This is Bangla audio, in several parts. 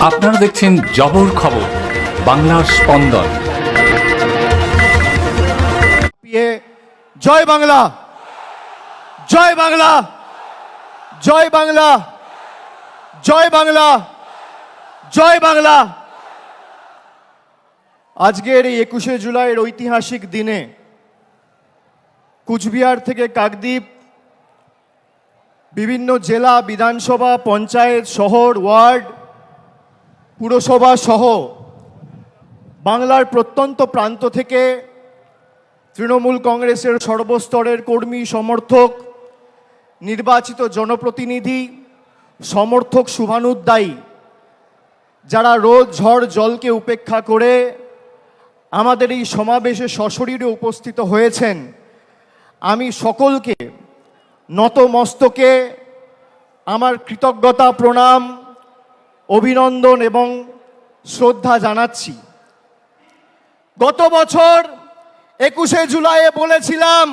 আপনারা দেখছেন জবর খবর, বাংলার স্পন্দন। জয় বাংলা। জয় বাংলা। জয় বাংলা। জয় বাংলা। জয় বাংলা। আজকের এই একুশে জুলাইয়ের ঐতিহাসিক দিনে কুচবিহার থেকে কাকদ্বীপ, বিভিন্ন জেলা, বিধানসভা, পঞ্চায়েত, শহর, ওয়ার্ড পুরসভা সহ বাংলার প্রত্যন্ত প্রান্ত থেকে তৃণমূল কংগ্রেসের সর্বস্তরের কর্মী, সমর্থক, নির্বাচিত জনপ্রতিনিধি, সমর্থক শুভানুদ্দায়ী, যারা রোজ ঝড় জলকে উপেক্ষা করে আমাদের এই সমাবেশে সশরীরে উপস্থিত হয়েছেন, আমি সকলকে নতমস্তকে আমার কৃতজ্ঞতা প্রণাম অভিনন্দন এবং শ্রদ্ধা জানাচ্ছি। গত বছর একুশে জুলাইয়ে বলেছিলাম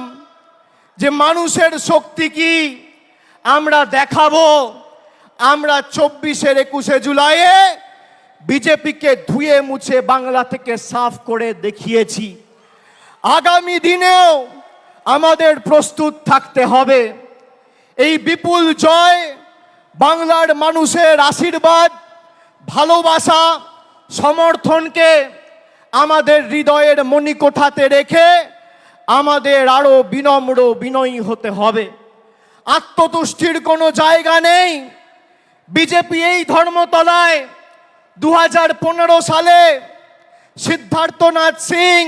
যে মানুষের শক্তি কি আমরা দেখাবো। আমরা চব্বিশের একুশে জুলাইয়ে বিজেপিকে ধুয়ে মুছে বাংলা থেকে সাফ করে দেখিয়েছি। আগামী দিনেও আমাদের প্রস্তুত থাকতে হবে। এই বিপুল জয় বাংলার মানুষের আশীর্বাদ ভালোবাসা সমর্থনকে আমাদের হৃদয়ের মণিকোঠাতে রেখে আমাদের আরও বিনম্র বিনয়ী হতে হবে। আত্মতুষ্টির কোনো জায়গা নেই। বিজেপি এই ধর্মতলায় দু হাজার পনেরো সালে সিদ্ধার্থনাথ সিং,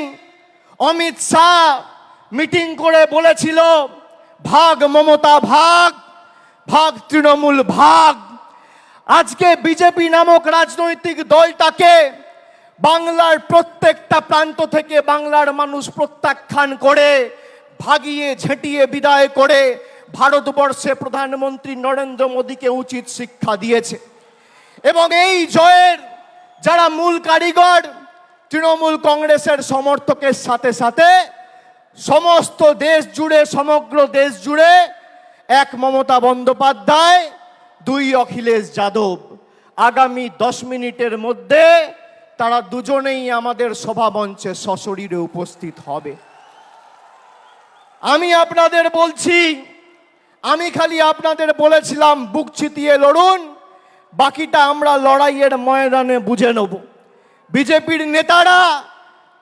অমিত শাহ মিটিং করে বলেছিল, ভাগ মমতা ভাগ ভাগ তৃণমূল ভাগ। আজকে বিজেপি নামক রাজনৈতিক দলটাকে বাংলার প্রত্যেকটা প্রান্ত থেকে বাংলার মানুষ প্রত্যাখ্যান করে, ভাগিয়ে ঝেঁটিয়ে বিদায় করে ভারতবর্ষে প্রধানমন্ত্রী নরেন্দ্র মোদীকে উচিত শিক্ষা দিয়েছে। এবং এই জয়ের যারা মূল কারিগর, তৃণমূল কংগ্রেসের সমর্থকের সাথে সাথে সমস্ত দেশ জুড়ে, সমগ্র দেশ জুড়ে এক মমতা বন্দ্যোপাধ্যায় দুই অখিলেশ যাদব। আগামী দশ মিনিটের মধ্যে তারা দুজনেই আমাদের সভামঞ্চে সশরীরে উপস্থিত হবে। আমি আপনাদের বলছি, আমি খালি আপনাদের বলেছিলাম, বুক চিতিয়ে লড়ুন, বাকিটা আমরা লড়াইয়ের ময়দানে বুঝে নেব। বিজেপির নেতারা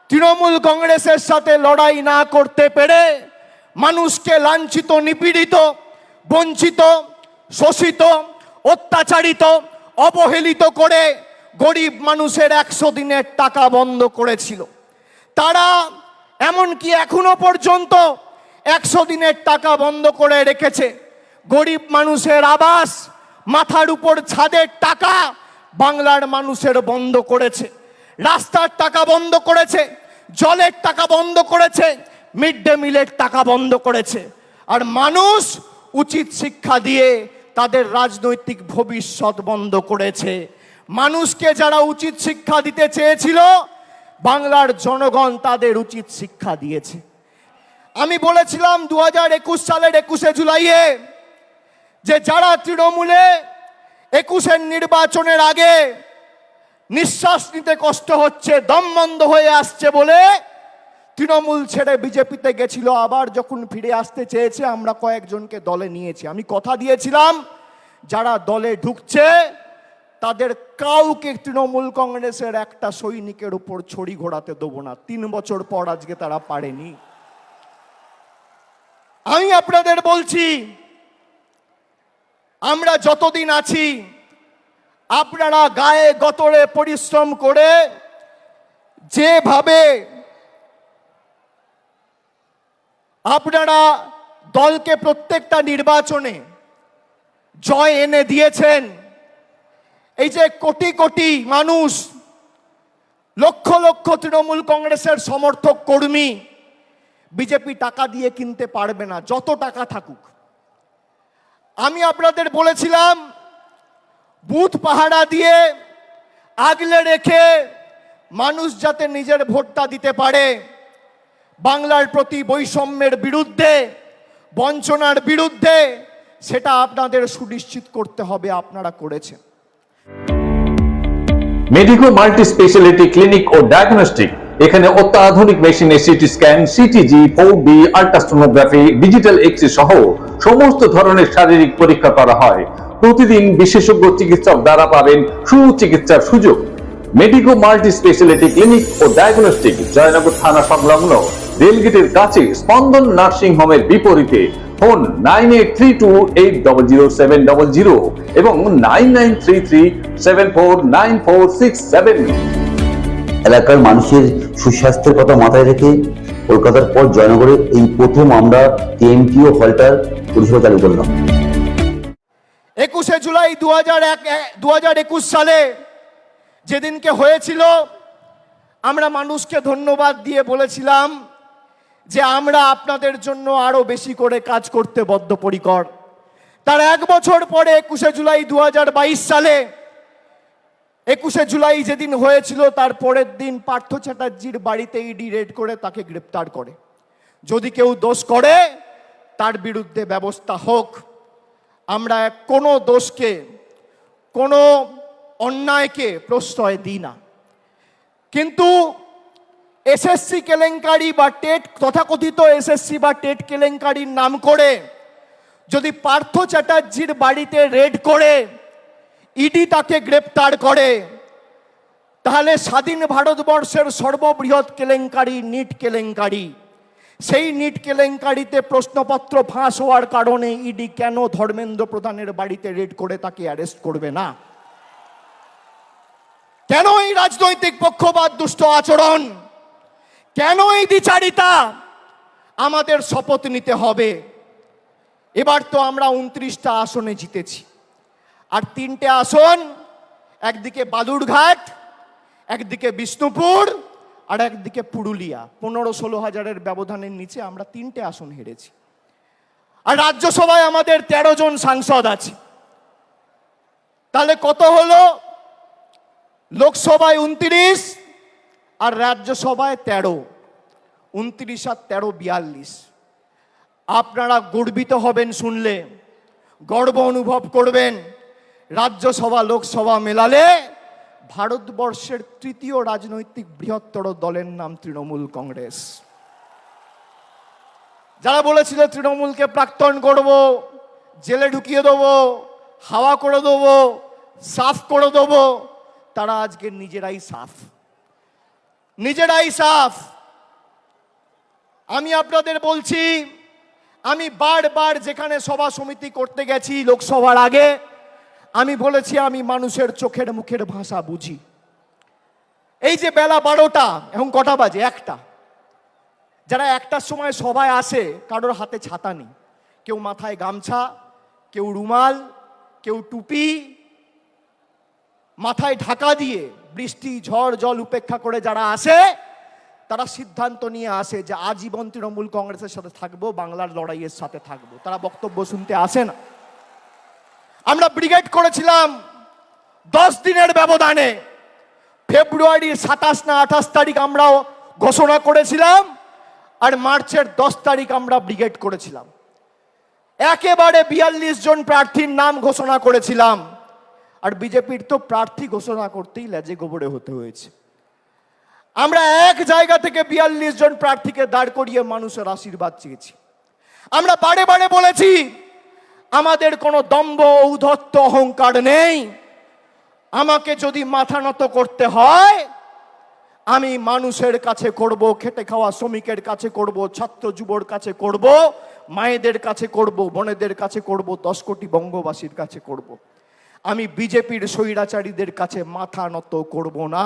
তৃণমূল কংগ্রেসের সাথে লড়াই না করতে পেরে মানুষকে লাঞ্ছিত, নিপীড়িত, বঞ্চিত শোষিত, অত্যাচারিত, অবহেলিত করে গরিব মানুষের একশো দিনের টাকা বন্ধ করেছিল। তারা এমনকি এখনও পর্যন্ত একশো দিনের টাকা বন্ধ করে রেখেছে। গরিব মানুষের আবাস, মাথার উপর ছাদের টাকা বাংলার মানুষের বন্ধ করেছে। রাস্তার টাকা বন্ধ করেছে, জলের টাকা বন্ধ করেছে, মিড ডে মিলের টাকা বন্ধ করেছে। আর মানুষ উচিত শিক্ষা দিয়ে তাদের রাজনৈতিক ভবিষ্যৎ বন্ধ করেছে। মানুষকে যারা উচিত শিক্ষা দিতে চেয়েছিল, বাংলার জনগণ তাদের উচিত শিক্ষা দিয়েছে। আমি বলেছিলাম দু হাজার একুশ সালের একুশে জুলাইয়ে যে যারা তৃণমূলে একুশের নির্বাচনের আগে নিঃশ্বাস নিতে কষ্ট হচ্ছে, দম বন্ধ হয়ে আসছে বলে তৃণমূল ছেড়ে বিজেপিতে গেছিল, আবার যখন ফিরে আসতে চেয়েছে, আমরা কয়েকজনকে দলে নিয়েছি। আমি কথা দিয়েছিলাম, যারা দলে ঢুকছে, তাদের কাউকে তৃণমূল কংগ্রেসের একটা সৈনিকের উপর ছড়ি ঘোরাতে দেবো না। তিন বছর পর আজকে তারা পারেনি। আমি আপনাদের বলছি, আমরা যতদিন আছি, আপনারা গায়ে গতরে পরিশ্রম করে যেভাবে আপনারা দলকে প্রত্যেকটা নির্বাচনে জয় এনে দিয়েছেন। এই যে কোটি কোটি মানুষ, লক্ষ লক্ষ তৃণমূল কংগ্রেসের সমর্থক কর্মী, বিজেপি টাকা দিয়ে কিনতে পারবে না, যত টাকা থাকুক। আমি আপনাদের বলেছিলাম, বুথ পাহারা দিয়ে আগলে রেখে মানুষ যাতে নিজের ভোটটা দিতে পারে। বাংলার প্রতি বৈষম্যের বিরুদ্ধে, বঞ্চনার বিরুদ্ধে, সেটা আপনাদের সুনিশ্চিত করতে হবে, আপনারা করেছেন। মেডিকো মাল্টি স্পেশালিটি ক্লিনিক ও ডায়াগনস্টিক, এখানে অত্যাধুনিক মেশিনে CT scan, CTG, four D ultrasonography, digital x-ray সহ সমস্ত ধরনের শারীরিক পরীক্ষা করা হয়। প্রতিদিন বিশেষজ্ঞ চিকিৎসক দ্বারা পাবেন সুচিকিৎসার সুযোগ। মেডিকো মাল্টি স্পেশালিটি ক্লিনিক ও ডায়াগনস্টিক, জয়নগর থানা সংলগ্ন। রেলগেটের কাছে স্পন্দন নার্সিং হোমের বিপরীতে phone nine eight three two eight double zero seven double zero এবং nine nine three three seven four nine four six seven. এলাকার মানুষের সুস্বাস্থ্যের কথা মাথায় রেখে কলকাতার পর জয়নগরে এই প্রথম আমরা টিএমটিও হলটার পরিষেবা চালু করলাম। একুশে জুলাই দু হাজার এক দু হাজার একুশ সালে যেদিনকে হয়েছিল আমরা মানুষকে ধন্যবাদ দিয়ে বলেছিলাম যে আমরা আপনাদের জন্য আরও বেশি করে কাজ করতে বদ্ধপরিকর। তার এক বছর পরে একুশে জুলাই দু হাজার বাইশ সালে, একুশে জুলাই যেদিন হয়েছিল, তার পরের দিন পার্থ চ্যাটার্জির বাড়িতে ইডি রেড করে তাকে গ্রেপ্তার করে। যদি কেউ দোষ করে, তার বিরুদ্ধে ব্যবস্থা হোক। আমরা কোনো দোষকে, কোনো অন্যায়কে প্রশ্রয় দিই না। কিন্তু এসএসসি কেলেঙ্কারি বা টেট, তথাকথিত এসএসসি বা টেট কেলেঙ্কারির নাম করে, যদি পার্থ চ্যাটার্জির বাড়িতে রেড করে ইডি তাকে গ্রেপ্তার করে, তাহলে স্বাধীন ভারতবর্ষের সর্ববৃহৎ কেলেঙ্কারি নিট কেলেঙ্কারি। সেই নিট কেলেঙ্কারিতে প্রশ্নপত্র ফাঁস হওয়ার কারণে ইডি কেন ধর্মেন্দ্র প্রধানের বাড়িতে রেড করে তাকে অ্যারেস্ট করবে না? কেন এই রাজনৈতিক পক্ষপাত, দুষ্ট আচরণ? কেন এই দ্বিচারিতা? আমাদের শপথ নিতে হবে। এবার তো আমরা উনত্রিশটা আসনে জিতেছি। আর তিনটে আসন, একদিকে বালুরঘাট, একদিকে বিষ্ণুপুর, আর একদিকে পুরুলিয়া। পনেরো ষোলো হাজারের ব্যবধানের নিচে আমরা তিনটে আসন হেরেছি। আর রাজ্যসভায় আমাদের তেরো জন সাংসদ আছে। তাহলে কত হলো? লোকসভায় উনত্রিশ আর রাজ্যসভায় তেরো, উনত্রিশ আর তেরো বিয়াল্লিশ। আপনারা গর্বিত হবেন শুনলে, গর্ব অনুভব করবেন। রাজ্যসভা লোকসভা মেলালে ভারতবর্ষের তৃতীয় রাজনৈতিক বৃহত্তর দলের নাম তৃণমূল কংগ্রেস। যারা বলেছিল তৃণমূলকে প্রাক্তন করব, জেলে ঢুকিয়ে দেবো, হাওয়া করে দেবো, সাফ করে দেবো, তারা আজকে নিজেরাই সাফ। নিজেরাই সাফ। আমি আপনাদের বলছি, আমি বারবার যেখানে সভা সমিতি করতে গেছি লোকসভার আগে, আমি বলেছি আমি মানুষের চোখের মুখের ভাষা বুঝি। এই যে বেলা বারোটা, এখন কটা বাজে? একটা। যারা একটার সময় সবাই আসে, কারোর হাতে ছাতা নেই। কেউ মাথায় গামছা, কেউ রুমাল, কেউ টুপি, মাথায় ঢাকা দিয়ে বৃষ্টি, ঝড়, জল উপেক্ষা করে যারা আসে, তারা সিদ্ধান্ত নিয়ে আসে যে আজীবন তৃণমূল কংগ্রেসের সাথে থাকব, বাংলার লড়াইয়ের সাথে থাকব। তারা বক্তব্য শুনতে আসে না। আমরা ব্রিগেড করেছিলাম দশ দিনের ব্যবধানে। ফেব্রুয়ারির সাতাশ না আঠাশ তারিখ আমরাও ঘোষণা করেছিলাম, আর মার্চের দশ তারিখ আমরা ব্রিগেড করেছিলাম। একেবারে বিয়াল্লিশ জন প্রার্থীর নাম ঘোষণা করেছিলাম। আর বিজেপির তো প্রার্থী ঘোষণা করতেই লেজে গোবরে হতে হয়েছে। আমরা এক জায়গা থেকে বিয়াল্লিশ জন প্রার্থীকে দাঁড় করিয়ে মানুষের আশীর্বাদ চেয়েছি। আমরা বারে বারে বলেছি, আমাদের কোনো দম্ভ ঔধত্য অহংকার নেই। আমাকে যদি মাথা নত করতে হয়, আমি মানুষের কাছে করব, খেটে খাওয়া শ্রমিকের কাছে করব, ছাত্র যুবর কাছে করব, মায়েদের কাছে করব, বোনেদের কাছে করব, দশ কোটি বঙ্গবাসীর কাছে করব। আমি বিজেপির স্বৈরাচারীদের কাছে মাথা নত করব না।